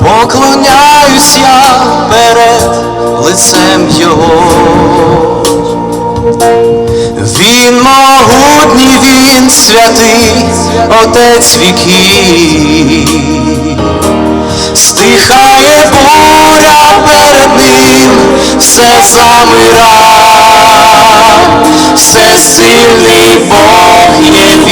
Поклоняюсь я перед лицем Його. Він могутній, він святий, Отець віків. Стихає буря перед ним, все замира, Cecily Bournier.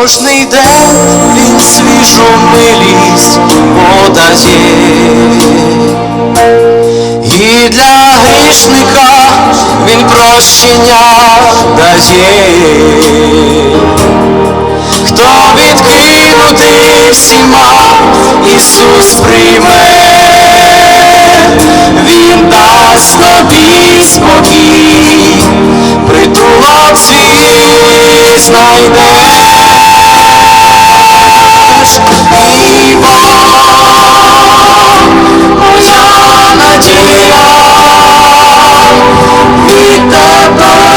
Кожний день він свіжу милість подає. І для грішника він прощення дає. Хто відкинутий всіма, Ісус прийме, Він дасть тобі спокій, притулок свій знайде, todo